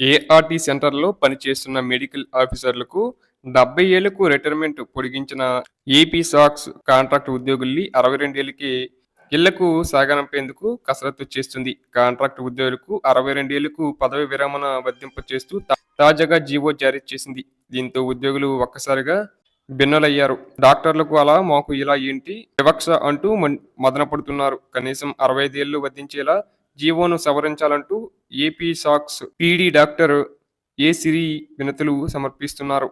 ART సెంటర్లో పనిచేస్తున్న medical ఆఫీసర్లకు డెబ్బై ఏళ్ళకు రిటైర్మెంట్ పొడిగించిన ఏపీ సాక్స్ కాంట్రాక్ట్ ఉద్యోగుల్ని అరవై రెండేళ్ళకి ఇళ్ళకు సాగనంపేందుకు కసరత్తు చేస్తుంది. కాంట్రాక్ట్ ఉద్యోగులకు అరవై రెండేళ్ళకు పదవి విరమణ వర్తింప చేస్తూ తాజాగా జీవో జారీ చేసింది. దీంతో ఉద్యోగులు ఒక్కసారిగా భిన్నలయ్యారు. డాక్టర్లకు అలా మాకు ఇలా ఏంటి? వివక్ష అంటూ మన్- మదనపడుతున్నారు. కనీసం అరవై ఐదేళ్ళు వధించేలా జీవోను సవరించాలంటూ ఏపీ సాక్స్ పీడీ డాక్టర్ ఏ సిరి వినతులు సమర్పిస్తున్నారు.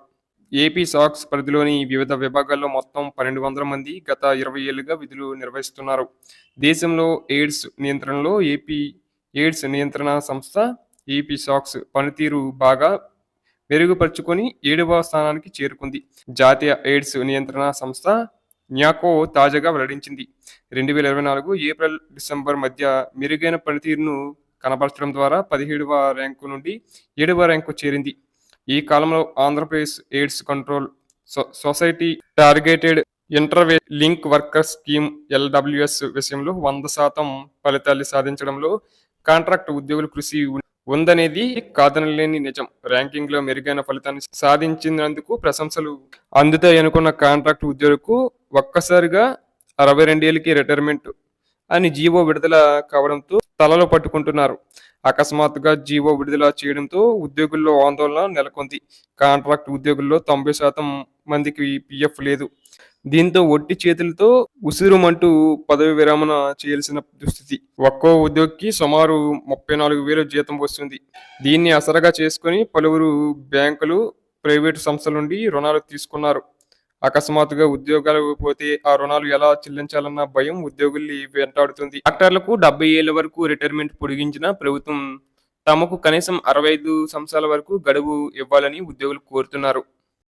ఏపీ సాక్స్ పరిధిలోని వివిధ విభాగాల్లో మొత్తం పన్నెండు వందల మంది గత ఇరవై ఏళ్ళుగా విధులు నిర్వహిస్తున్నారు. దేశంలో ఎయిడ్స్ నియంత్రణలో ఏపీ ఎయిడ్స్ నియంత్రణ సంస్థ ఏపీ సాక్స్ పనితీరు బాగా మెరుగుపరుచుకొని ఏడవ స్థానానికి చేరుకుంది. జాతీయ ఎయిడ్స్ నియంత్రణ సంస్థ న్యాకో తాజాగా వెల్లడించింది. రెండు వేల ఇరవై నాలుగు ఏప్రిల్ డిసెంబర్ మధ్య మెరుగైన పనితీరును కనబరచడం ద్వారా పదిహేడవ ర్యాంకు నుండి ఏడవ ర్యాంకు చేరింది. ఈ కాలంలో Andhra Pradesh AIDS control so- society targeted intervention link worker scheme LWS విషయంలో వంద శాతం ఫలితాలు సాధించడంలో కాంట్రాక్ట్ ఉద్యోగుల కృషి ఉందనేది కాదనలేని నిజం. ర్యాంకింగ్లో మెరుగైన ఫలితాన్ని సాధించినందుకు ప్రశంసలు అందుతాయి అనుకున్న కాంట్రాక్ట్ ఉద్యోగులకు ఒక్కసారిగా అరవై రెండేళ్ళకి రిటైర్మెంట్ అని జీవో విడుదల కావడంతో తలలో పట్టుకుంటున్నారు. అకస్మాత్తుగా జీవో విడుదల చేయడంతో ఉద్యోగుల్లో ఆందోళన నెలకొంది. కాంట్రాక్ట్ ఉద్యోగుల్లో తొంభై శాతం మందికి పిఎఫ్ లేదు. దీంతో ఒట్టి చేతులతో ఉసిరుమంటూ పదవి విరమణ చేయాల్సిన దుస్థితి. ఒక్కో ఉద్యోగికి సుమారు ముప్పై నాలుగు వేలు జీతం వస్తుంది. దీన్ని అసరగా చేసుకుని పలువురు బ్యాంకులు ప్రైవేటు సంస్థల నుండి రుణాలు తీసుకున్నారు. అకస్మాత్తుగా ఉద్యోగాలు పోతే ఆ రుణాలు ఎలా చెల్లించాలన్న భయం ఉద్యోగుల్ని వెంటాడుతుంది. డాక్టర్లకు డెబ్బై ఏళ్ళ వరకు రిటైర్మెంట్ పొడిగించిన ప్రభుత్వం తమకు కనీసం అరవై ఐదు సంవత్సరాల వరకు గడువు ఇవ్వాలని ఉద్యోగులు కోరుతున్నారు.